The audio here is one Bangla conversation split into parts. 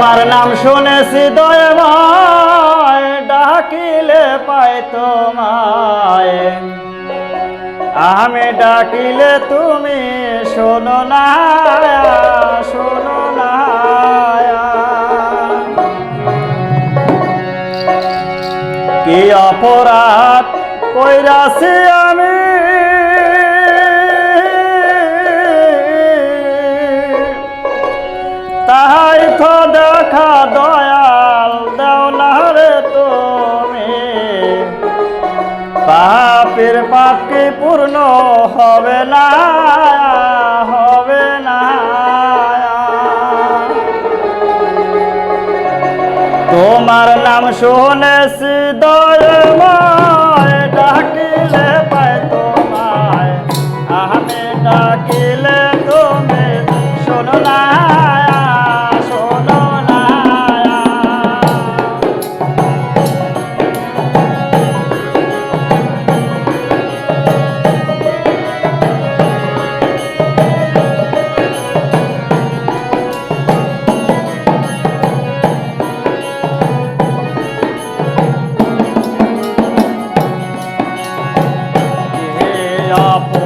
তোমার নাম শুনেছি দয়ময়, ডাকিলে পাই তোমায়। আমি ডাকিলে তুমি শোনো না শোনো না। কি অপরাধ কইরাছি পাপের পাপকে পূর্ণ হবে না হবে না। তোমার নাম শোনে ডাকিলে পায় তোমায়। আমি ডাকিলে তুমি শোনো না। माया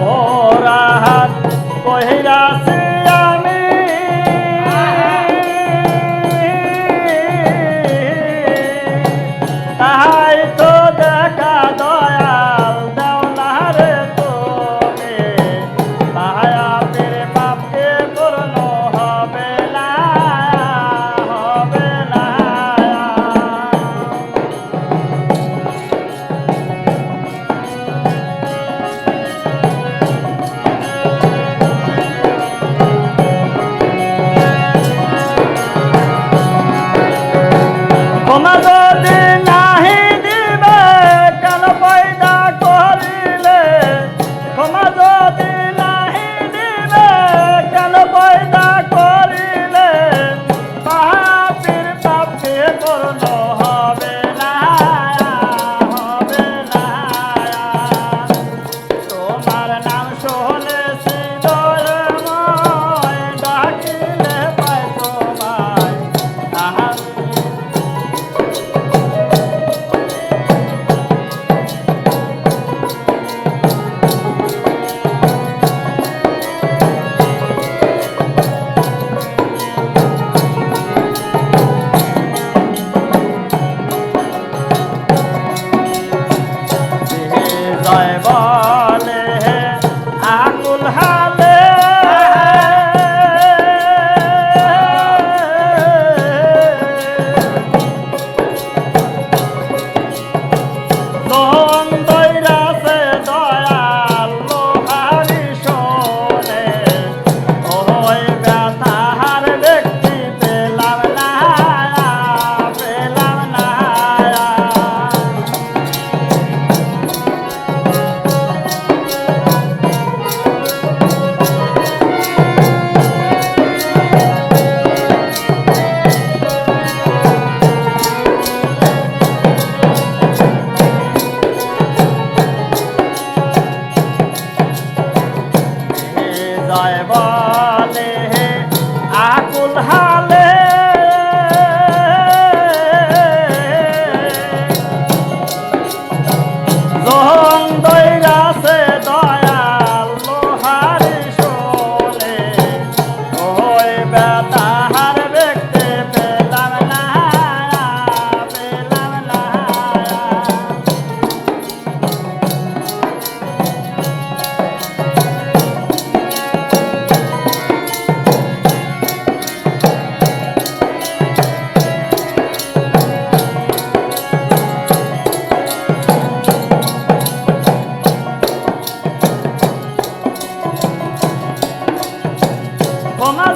来吧。ক্ষমা